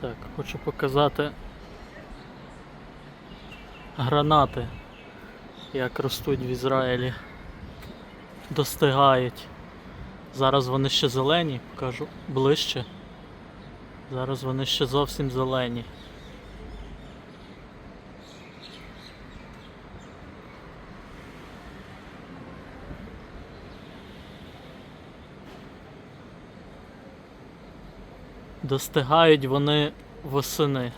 Так, хочу показати гранати, як ростуть в Ізраїлі. Достигають. Зараз вони ще зелені, покажу ближче. Зараз вони ще зовсім зелені. Достигають вони восени.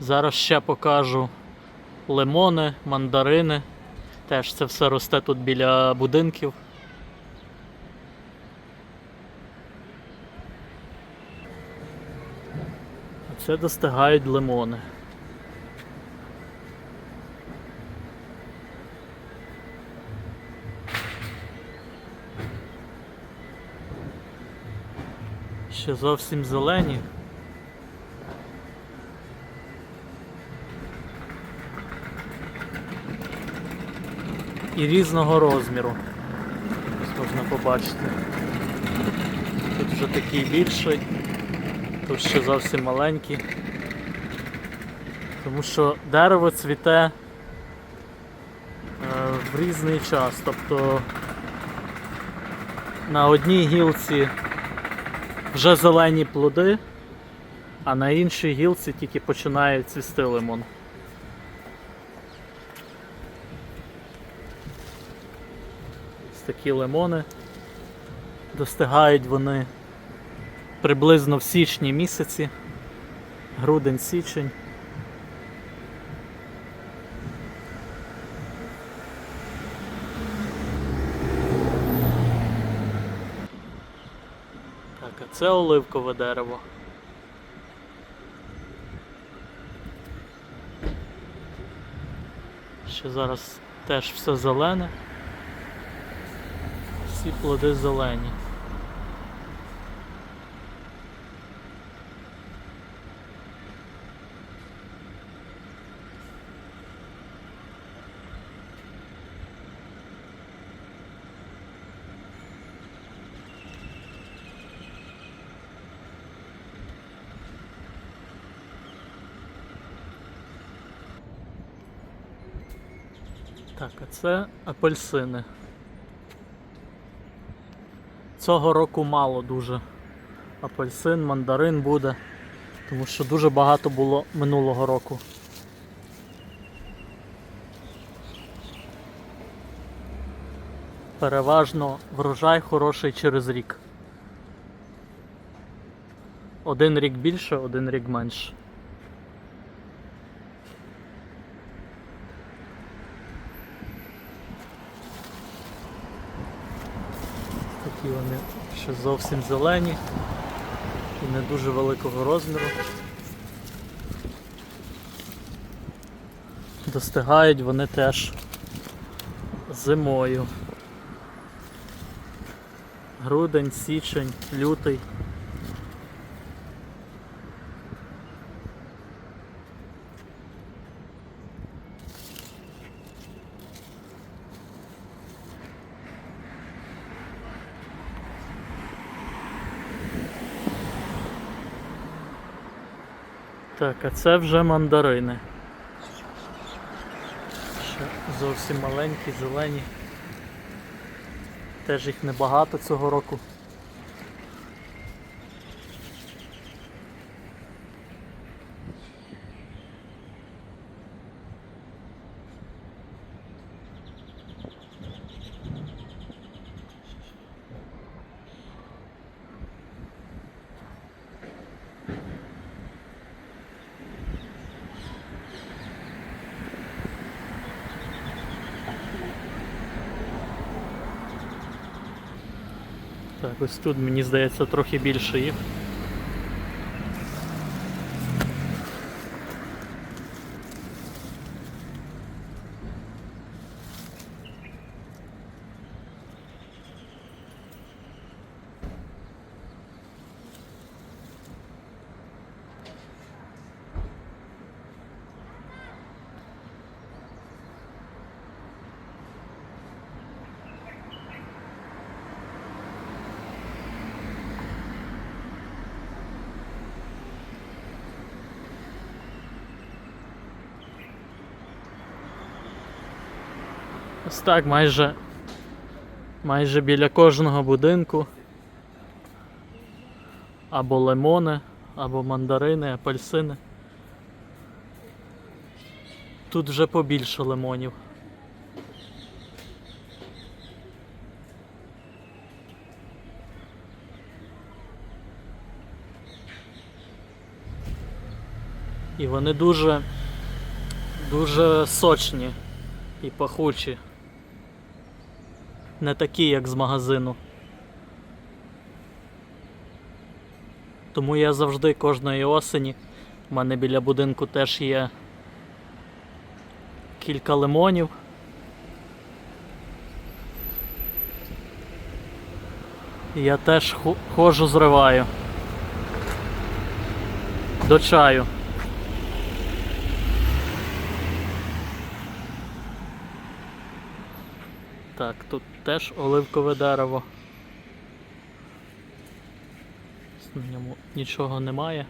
Зараз ще покажу лимони, мандарини. Теж це все росте тут біля будинків. Це достигають лимони. Ще зовсім зелені. І різного розміру. Ось можна побачити. Тут вже такий більший, тут ще зовсім маленький. Тому що дерево цвіте е, в різний час. Тобто на одній гілці вже зелені плоди, а на іншій гілці тільки починає цвісти лимон. Ось такі лимони. Достигають вони приблизно в січні місяці, грудень-січень. Так, а це оливкове дерево. Ще зараз теж все зелене. Всі плоди зелені. Так, а це апельсини. Цього року мало дуже. Апельсин, мандарин буде, тому що дуже багато було минулого року. Переважно врожай хороший через рік. Один рік більше, один рік менше. Такі вони ще зовсім зелені і не дуже великого розміру. Достигають вони теж зимою. Грудень, січень, лютий. Так, а це вже мандарини. Ще зовсім маленькі, зелені. Теж їх небагато цього року. Так, ось тут мені здається трохи більше їх. Ось так, майже, майже біля кожного будинку. Або лимони, або мандарини, апельсини. Тут вже побільше лимонів. І вони дуже, дуже сочні і пахучі. Не такі, як з магазину. Тому я завжди кожної осені. У мене біля будинку теж є кілька лимонів. Я теж ходжу зриваю. До чаю. Так, тут теж оливкове дерево. На ньому нічого немає.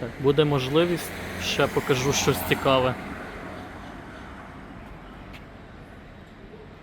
Так, буде можливість, ще покажу щось цікаве.